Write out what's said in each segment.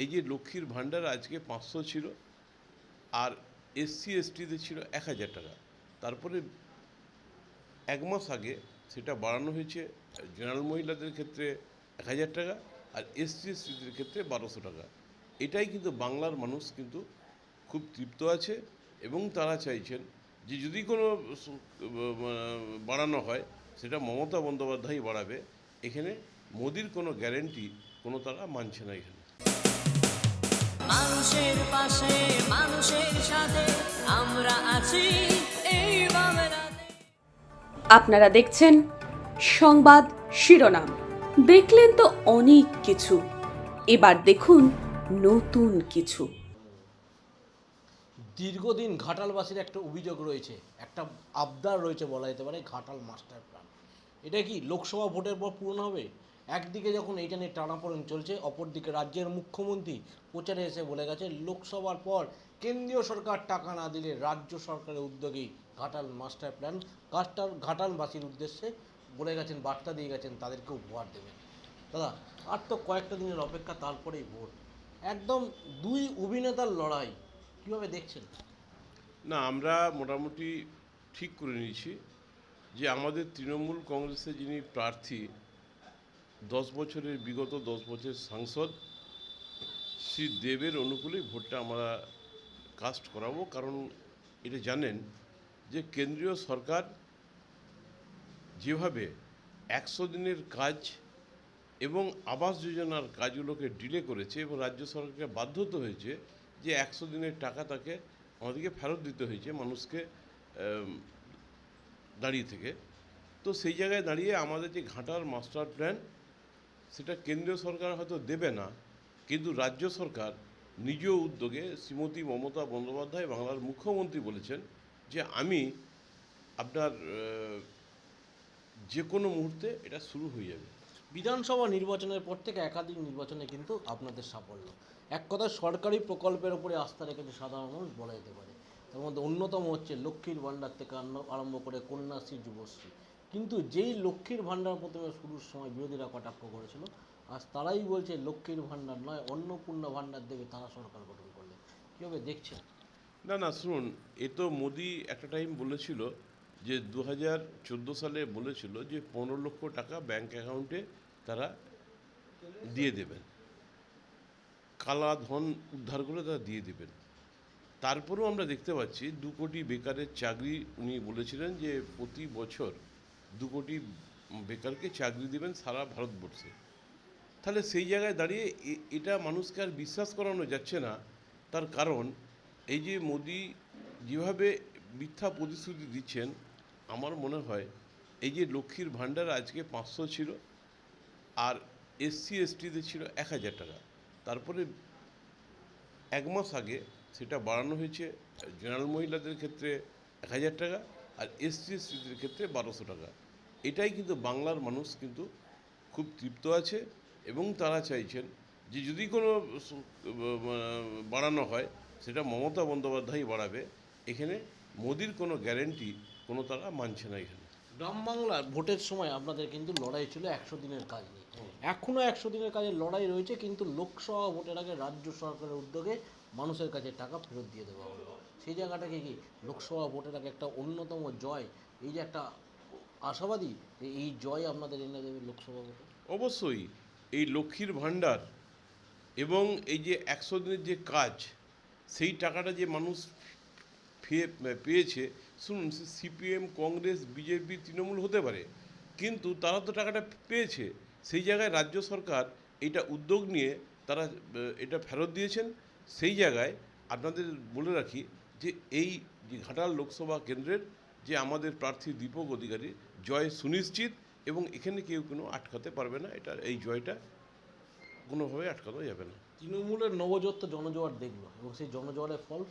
এই যে লক্ষ্মীর ভাণ্ডার আজকে পাঁচশো ছিল, আর এসসি, এসটিতে ছিল এক হাজার টাকা। তারপরে এক মাস আগে সেটা বাড়ানো হয়েছে জেনারেল মহিলাদের ক্ষেত্রে এক হাজার টাকা, আর এসসি, এসটিদের ক্ষেত্রে বারোশো টাকা। এটাই কিন্তু বাংলার মানুষ কিন্তু খুব তৃপ্ত আছে এবং তারা চাইছেন যে যদি কোনো বাড়ানো হয়, সেটা মমতা বন্দ্যোপাধ্যায় বাড়াবে। এখানে মোদির কোনো গ্যারেন্টি কোনো তারা মানছে না এখানে। মানুষের পাশে মানুষের সাথে আমরা আছি এই আপনারা দেখছেন সংবাদ শিরোনাম। দেখলেন তো অনেক কিছু। এবার দেখুন নতুন কিছু। দীর্ঘদিন ঘাটালবাসীর একটা অভিযোগ রয়েছে একটা আবদার রয়েছে বলা যেতে পারে ঘাটাল মাস্টার প্ল্যান। এটা কি লোকসভা ভোটের পর পূরণ হবে? একদিকে যখন এইটা নিয়ে টানাপোড়েন চলছে, অপরদিকে রাজ্যের মুখ্যমন্ত্রী প্রচারে এসে বলে গেছে, লোকসভার পর কেন্দ্রীয় সরকার টাকা না দিলে রাজ্য সরকারের উদ্যোগেই ঘাটাল মাস্টার প্ল্যান ঘাটাল, ঘাটালবাসীর উদ্দেশ্যে বলে গেছেন, বার্তা দিয়ে গেছেন তাদেরকে উপহার দেবেন। দাদা, আর তো কয়েকটা দিনের অপেক্ষা, তারপরেই ভোট। একদম দুই অভিনেতার লড়াই, কীভাবে দেখছেন? না, আমরা মোটামুটি ঠিক করে নিয়েছি যে আমাদের তৃণমূল কংগ্রেসের যিনি প্রার্থী দশ বছরের বিগত দশ বছরের সাংসদ, শ্রী দেবের অনুকূলেই ভোটটা আমরা কাস্ট করাবো। কারণ এটা জানেন যে কেন্দ্রীয় সরকার যেভাবে একশো দিনের কাজ এবং আবাস যোজনার কাজগুলোকে ডিলে করেছে এবং রাজ্য সরকারকে বাধ্য হতে হয়েছে যে একশো দিনের টাকা তাকে আমাদেরকে ফেরত দিতে হয়েছে মানুষকে দাঁড়িয়ে থেকে। তো সেই জায়গায় দাঁড়িয়ে আমাদের যে ঘাটার মাস্টার প্ল্যান সেটা কেন্দ্রীয় সরকার হয়তো দেবে না, কিন্তু রাজ্য সরকার নিজ উদ্যোগে শ্রীমতী মমতা বন্দ্যোপাধ্যায় বাংলার মুখ্যমন্ত্রী বলেছেন যে আমি আপনার যে কোনো মুহূর্তে এটা শুরু হয়ে যাবে। বিধানসভা নির্বাচনের পর থেকে একাধিক নির্বাচনে কিন্তু আপনাদের সাফল্য। এক কথায় সরকারি প্রকল্পের উপরে আস্থা রেখেছে সাধারণ মানুষ বলা যেতে পারে। তার মধ্যে অন্যতম হচ্ছে লক্ষ্মীর ভাণ্ডার থেকে আরম্ভ করে কন্যাশ্রী, যুবশ্রী। কিন্তু যেই লক্ষ্মীর ভাণ্ডার প্রথমে শুরুর সময় বিরোধীরা কটাক্ষ করেছিল, আজ তারাই বলছে লক্ষ্মীর ভাণ্ডার নয়, অন্নপূর্ণা ভাণ্ডার দেবে তারা সরকার গঠন করলে কীভাবে দেখছেন? না না, শুনুন, এ তো মোদি একটা টাইম বলেছিল যে দু হাজার চোদ্দ সালে বলেছিল যে পনেরো লক্ষ টাকা ব্যাংক অ্যাকাউন্টে তারা দিয়ে দেবেন। কালা ধন উদ্ধার করে তারা দিয়ে দেবেন। তারপরেও আমরা দেখতে পাচ্ছি দু কোটি বেকারের চাকরি উনি বলেছিলেন যে প্রতি বছর দু কোটি বেকারকে চাকরি দেবেন সারা ভারতবর্ষে। তাহলে সেই জায়গায় দাঁড়িয়ে এটা মানুষকে আর বিশ্বাস করানো যাচ্ছে না। তার কারণ, এই যে মোদি যেভাবে মিথ্যা প্রতিশ্রুতি দিচ্ছেন, আমার মনে হয় এই যে লক্ষ্মীর ভাণ্ডার আজকে পাঁচশো ছিল আর এসসি, এসটিতে ছিল এক হাজার টাকা। তারপরে এক মাস আগে সেটা বাড়ানো হয়েছে, জেনারেল মহিলাদের ক্ষেত্রে এক হাজার টাকা। আর এসসি এসটিদের ক্ষেত্রে বারোশো টাকা। এটাই কিন্তু বাংলার মানুষ কিন্তু খুব তৃপ্ত আছে এবং তারা চাইছেন যে যদি কোনো বাড়ানো হয়, সেটা মমতা বন্দ্যোপাধ্যায় বাড়াবে। এখানে মোদির কোনো গ্যারেন্টি কোনো তারা মানছে না এখানে। গ্রাম বাংলার ভোটের সময় আপনাদের কিন্তু লড়াই ছিল একশো দিনের কাজ নিয়ে। এখনও একশো দিনের কাজের লড়াই রয়েছে, কিন্তু লোকসভা ভোটের আগে রাজ্য সরকারের উদ্যোগে মানুষের কাছে টাকা ফেরত দিয়ে দেওয়া হলো। সেই জায়গাটাকে কি লোকসভা ভোটের আগে একটা অন্যতম জয়, এই যে একটা আশাবাদী এই জয় আপনাদের এনে দেবে লোকসভা ভোটে? অবশ্যই, এই লক্ষ্মীর ভাণ্ডার এবং এই যে একশো দিনের যে কাজ, সেই টাকাটা যে মানুষ ফে- পেয়েছে। শুনুন সিপিএম, কংগ্রেস, বিজেপি, তৃণমূল হতে পারে, কিন্তু তারা তো টাকাটা পেয়েছে। সেই জায়গায় রাজ্য সরকার এটা উদ্যোগ নিয়ে তারা এটা ফেরত দিয়েছেন। সেই জায়গায় আপনাদের বলে রাখি যে এই যে ঘাটাল লোকসভা কেন্দ্রের যে আমাদের প্রার্থী দীপক অধিকারী, জয় সুনিশ্চিত এবং এখানে কেউ কোনো আটকাতে পারবে না, এটা, এই জয়টা কোনোভাবে আটকানো যাবে না। তৃণমূলের নবজোত্ত জনজোয়ার দেখল এবং সেই জনজোয়ারের ফল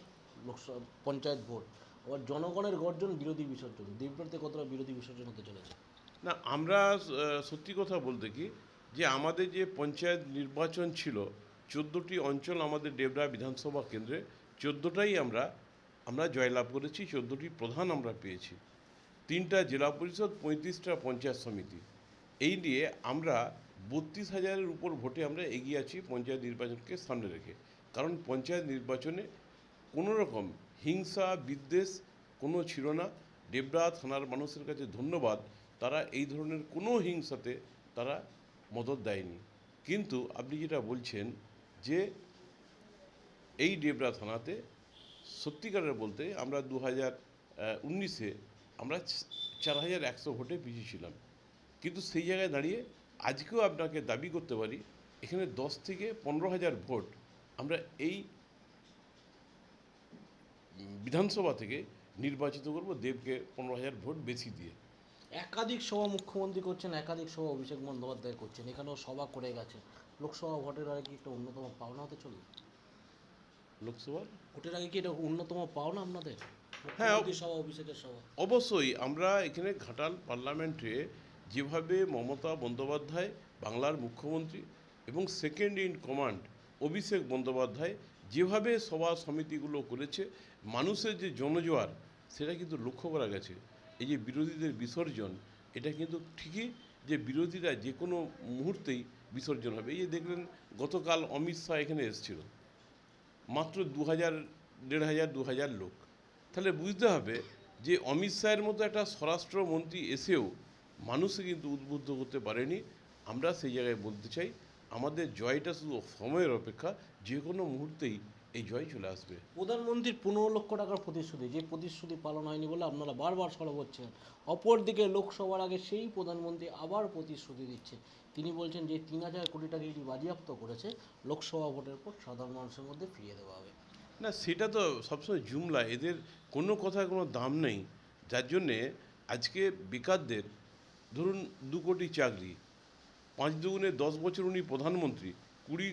লোকসভা পঞ্চায়েত ভোট, আবার জনগণের গর্জন বিরোধী বিসর্জন। দেবব্রতে কতটা বিরোধী বিসর্জন হতে চলেছে? না, আমরা সত্যি কথা বলতে কি, যে আমাদের যে পঞ্চায়েত নির্বাচন ছিল, চোদ্দোটি অঞ্চল আমাদের ডেবরা বিধানসভা কেন্দ্রে, চোদ্দোটাই আমরা আমরা জয়লাভ করেছি, চোদ্দোটি প্রধান আমরা পেয়েছি। তিনটা জেলা পরিষদ, পঁয়ত্রিশটা পঞ্চায়েত সমিতি। এই নিয়ে আমরা বত্রিশ হাজারের উপর ভোটে আমরা এগিয়ে আছি পঞ্চায়েত নির্বাচনকে সামনে রেখে। কারণ পঞ্চায়েত নির্বাচনে কোনো রকম হিংসা, বিদ্বেষ কোনো ছিল না। ডেবরা থানার মানুষের কাছে ধন্যবাদ। তারা এই ধরনের কোনো হিংসাতে তারা মদত দেয়নি। কিন্তু আপনি যেটা বলছেন যে এই ডেবরা থানাতে সত্যিকারের বলতে আমরা দু হাজার উনিশে আমরা চার হাজার একশো ভোটে পিছিয়ে ছিলাম। কিন্তু সেই জায়গায় দাঁড়িয়ে আজকেও আপনাকে দাবি করতে পারি, এখানে দশ থেকে পনেরো হাজার ভোট আমরা এই বিধানসভা থেকে নির্বাচিত করব দেবকে পনেরো হাজার ভোট বেশি দিয়ে। একাধিক সভা মুখ্যমন্ত্রী করছেন একাধিক সভা অভিষেক বন্দ্যোপাধ্যায় করছেন এখানেও সভা করে গেছে। লোকসভা ভোটের আগে কি একটা অন্যতম পাওনা হতে চলবে লোকসভা? ভোটের আগে কি এটা অন্যতম পাওনা আপনাদের? হ্যাঁ, সভা অভিষেকের সভা? অবশ্যই আমরা এখানে ঘাটাল পার্লামেন্টে যেভাবে মমতা বন্দ্যোপাধ্যায় বাংলার মুখ্যমন্ত্রী এবং second in command Abhishek Bandyopadhyay যেভাবে সভা সমিতিগুলো করেছে, মানুষের যে জনজোয়ার, সেটা কিন্তু লক্ষ্য করা গেছে। এই যে বিরোধীদের বিসর্জন, এটা কিন্তু ঠিকই যে বিরোধীরা যে কোনো মুহূর্তেই বিসর্জন হবে। এই যে দেখলেন, গতকাল অমিত শাহ এখানে এসেছিল। মাত্র দু হাজার, দেড় হাজার, দু হাজার লোক। তাহলে বুঝতে হবে যে অমিত শাহের মতো একটা স্বরাষ্ট্রমন্ত্রী এসেও মানুষকে কিন্তু উদ্বুদ্ধ করতে পারেনি। আমরা সেই জায়গায় বলতে চাই আমাদের জয়টা শুধু সময়ের অপেক্ষা যে কোনো মুহূর্তেই এই জয় চলে আসবে। প্রধানমন্ত্রীর পনেরো লক্ষ টাকার প্রতিশ্রুতি যে প্রতিশ্রুতি পালন হয়নি বলে আপনারা বারবার সরব হচ্ছেন। অপরদিকে লোকসভার আগে সেই প্রধানমন্ত্রী আবার প্রতিশ্রুতি দিচ্ছে। তিনি বলছেন যে তিন হাজার কোটি টাকা এটি বাজেয়াপ্ত করেছে লোকসভা ভোটের পর সাধারণ মানুষের মধ্যে ফিরিয়ে দেওয়া হবে। না সেটা তো সবসময় জুমলা এদের কোনো কথার কোনো দাম নেই। যার জন্যে আজকে বেকারদের ধরুন দু কোটি চাকরি পাঁচ দুগুণে দশ বছর উনি প্রধানমন্ত্রী কুড়ি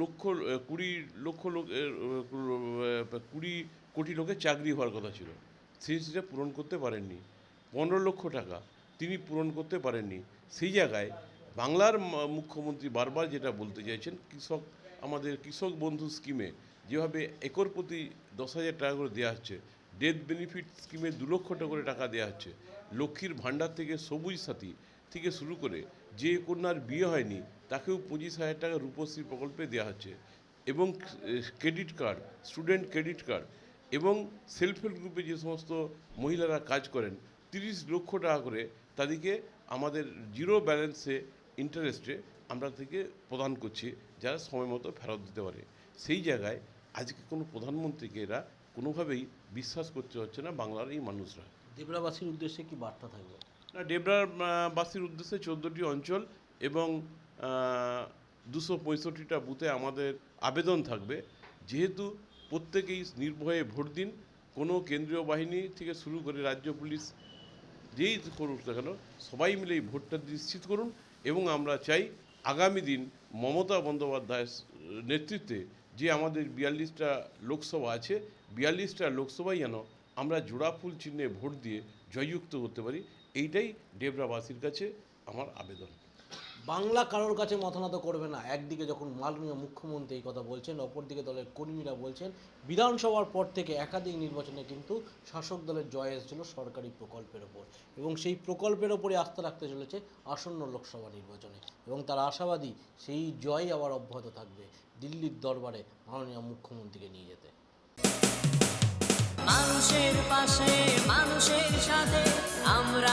লক্ষ কুড়ি লক্ষ লোক আহ, আহ, কুড়ি কোটি লোকের চাকরি হওয়ার কথা ছিল। সেই সেটা পূরণ করতে পারেননি। পনেরো লক্ষ টাকা তিনি পূরণ করতে পারেননি। সেই জায়গায় বাংলার মুখ্যমন্ত্রী বারবার যেটা বলতে চাইছেন কৃষক আমাদের কৃষক বন্ধু স্কিমে যেভাবে একর প্রতি দশ হাজার টাকা করে দেওয়া হচ্ছে ডেথ বেনিফিট স্কিমে দু লক্ষ টাকা করে টাকা দেওয়া হচ্ছে লক্ষ্মীর ভাণ্ডার থেকে সবুজ সাথী থেকে শুরু করে যে কন্যার বিয়ে হয়নি, তাকেও পঁচিশ হাজার টাকা রূপশ্রী প্রকল্পে দেওয়া হচ্ছে। এবং credit card student credit card এবং সেলফ হেল্প গ্রুপে যে সমস্ত মহিলারা কাজ করেন, তিরিশ লক্ষ টাকা করে তাদেরকে আমাদের জিরো ব্যালেন্সে ইন্টারেস্টে আমরা থেকে প্রদান করছি, যারা সময় মতো ফেরত দিতে পারে। সেই জায়গায় আজকে কোনো প্রধানমন্ত্রীকে এরা কোনোভাবেই বিশ্বাস করতে হচ্ছে না, বাংলার এই মানুষরা। দেবরাবাসীর উদ্দেশ্যে কি বার্তা থাকবে? না, ডেবরার বাসীর উদ্দেশ্যে চোদ্দোটি অঞ্চল এবং দুশো পঁয়ষট্টিটা বুথে আমাদের আবেদন থাকবে। যেহেতু প্রত্যেকেই নির্ভয়ে ভোট দিন কোনো কেন্দ্রীয় বাহিনী থেকে শুরু করে রাজ্য পুলিশ যেই করুক না কেন সবাই মিলে এই ভোটটা নিশ্চিত করুন এবং আমরা চাই আগামী দিন মমতা বন্দ্যোপাধ্যায়ের নেতৃত্বে যে আমাদের বিয়াল্লিশটা লোকসভা আছে বিয়াল্লিশটা লোকসভায় যেন আমরা জোড়া ফুল চিহ্নে ভোট দিয়ে জয়যুক্ত করতে পারি। এইটাই ডেবরাবাসীর কাছে আমার আবেদন। বাংলা কারোর কাছে মতানত করবে না। একদিকে যখন মাননীয় মুখ্যমন্ত্রী এই কথা বলছেন অপরদিকে দলের কর্মীরা বলছেন বিধানসভার পর থেকে একাধিক নির্বাচনে কিন্তু শাসক দলের জয় এসেছিল সরকারি প্রকল্পের ওপর এবং সেই প্রকল্পের ওপরে আস্থা রাখতে চলেছে আসন্ন লোকসভা নির্বাচনে এবং তার আশাবাদী সেই জয় আবার অব্যাহত থাকবে দিল্লির দরবারে মাননীয় মুখ্যমন্ত্রীকে নিয়ে যেতে। মানুষের পাশে মানুষের সাথে আমরা